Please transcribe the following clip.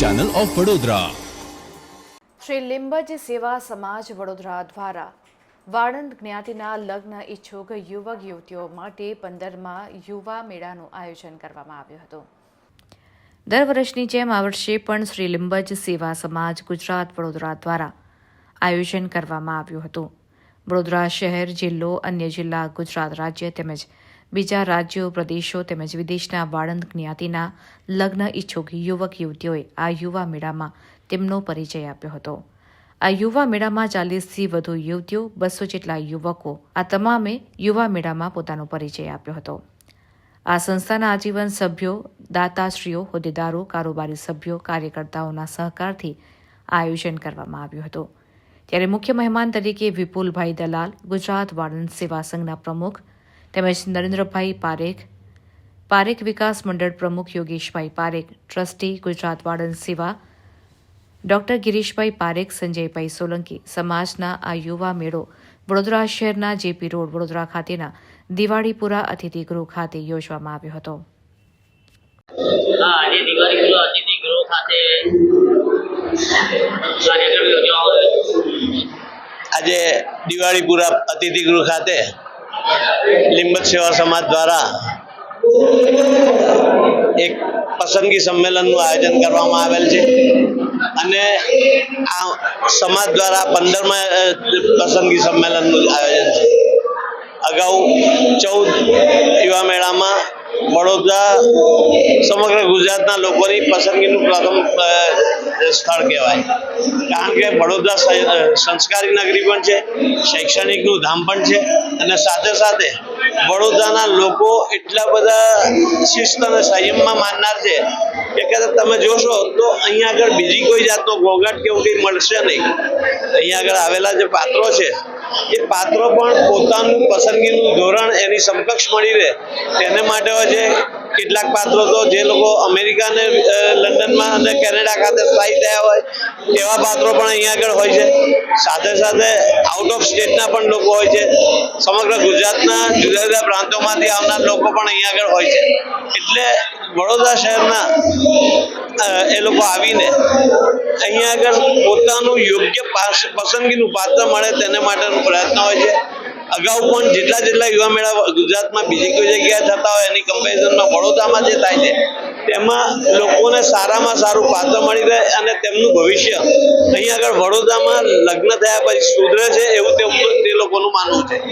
channel of Vadodara Shri Limbaj સેવા સમાજ વડોદરા દ્વારા વાણંદ જ્ઞાતિના લગ્ન ઈચ્છુક યુવક યુવતીઓ માટે પંદરમાં યુવા મેળાનું આયોજન કરવામાં આવ્યું હતું. દર વર્ષની જેમ આ વર્ષે પણ શ્રી લિંબજ સેવા સમાજ ગુજરાત વડોદરા દ્વારા આયોજન કરવામાં આવ્યું હતું. વડોદરા શહેર, જિલ્લો, અન્ય જિલ્લા ગુજરાત રાજ્ય તેમજ બીજા રાજ્યો, પ્રદેશો તેમજ વિદેશના વાળંદ જ્ઞાતિના લગ્ન ઇચ્છુક યુવક યુવતીઓએ આ યુવા મેળામાં તેમનો પરિચય આપ્યો હતો. આ યુવા મેળામાં ચાલીસથી વધુ યુવતીઓ, બસો જેટલા યુવકો આ તમામે યુવા મેળામાં પોતાનો પરિચય આપ્યો હતો. આ સંસ્થાના આજીવન સભ્યો, દાતાશ્રીઓ, હોદ્દેદારો, કારોબારી સભ્યો, કાર્યકર્તાઓના સહકારથી આયોજન કરવામાં આવ્યું હતું. ત્યારે મુખ્ય મહેમાન તરીકે વિપુલભાઈ દલાલ, ગુજરાત વાળંદ સેવા સંઘના પ્રમુખ તેમજ નરેન્દ્રભાઈ પારેખ પારેખ વિકાસ મંડળ પ્રમુખ યોગેશભાઈ પારેખ ટ્રસ્ટી ગુજરાત વાળંદ સેવા ડોક્ટર ગિરીશભાઈ પારેખ સંજયભાઈ સોલંકી સમાજના આ યુવા મેળો વડોદરા શહેરના જેપી રોડ વડોદરા ખાતેના દિવાળીપુરા અતિથિગૃહ ખાતે યોજવામાં આવ્યો હતો. આજે દિવાળી ગૃહ અતિથિ ગૃહ ખાતે કાર્યક્રમ યોજવામાં આવ્યો આજે દિવાળીપુરા અતિથિગૃહ ખાતે લીંબત સેવા સમાજ દ્વારા એક પસંદગી સંમેલનનું આયોજન કરવામાં આવેલ છે. અને આ સમાજ દ્વારા પંદરમાં પસંદગી સંમેલનનું આયોજન છે. અગાઉ ચૌદ યુવા મેળામાં વડોદરા સમગ્ર ગુજરાતના લોકોની પસંદગીનું પ્રથમ સ્થળ કહેવાય. કારણ કે વડોદરા સંસ્કારી નગરી પણ છે, શૈક્ષણિકનું ધામ પણ છે, અને સાથે સાથે વડોદરાના લોકો એટલા બધા શિસ્ત અને સંયમમાં માનનાર છે કે કદાચ તમે જોશો તો અહીંયા આગળ બીજી કોઈ જાતનો ઘોઘાટ કે એવું કંઈ મળશે નહીં. અહીંયા આગળ આવેલા જે પાત્રો છે એ પાત્રો પણ પોતાનું પસંદગીનું ધોરણ એની સમકક્ષ મળી રહે. તેને માટે છે કેટલાક પાત્રો તો જે લોકો અમેરિકા અને લંડનમાં અને કેનેડા ખાતે સ્થાયી થયા હોય, એવા પાત્રો પણ અહીંયા આગળ હોય છે. સાથે સાથે આઉટ ઓફ સ્ટેટના પણ લોકો હોય છે. સમગ્ર ગુજરાતના જુદા જુદા પ્રાંતોમાંથી આવનાર લોકો પણ અહીંયા આગળ હોય છે. એટલે વડોદરા શહેરના એ લોકો આવીને અહીંયા આગળ પોતાનું યોગ્ય પાસ- પસંદગીનું પાત્ર મળે તેને માટેનો પ્રયત્ન હોય છે. અગાઉ પણ જેટલા જેટલા યુવા મેળા ગુજરાતમાં બીજી કોઈ જગ્યાએ થતા હોય એની કમ્પેરિઝનમાં વડોદરામાં જે થાય છે, તેમાં લોકોને સારામાં સારું પાત્ર મળી રહે અને તેમનું ભવિષ્ય અહીં આગળ વડોદરામાં લગ્ન થયા પછી સુધરે છે એવું તે લોકોનું માનવું છે.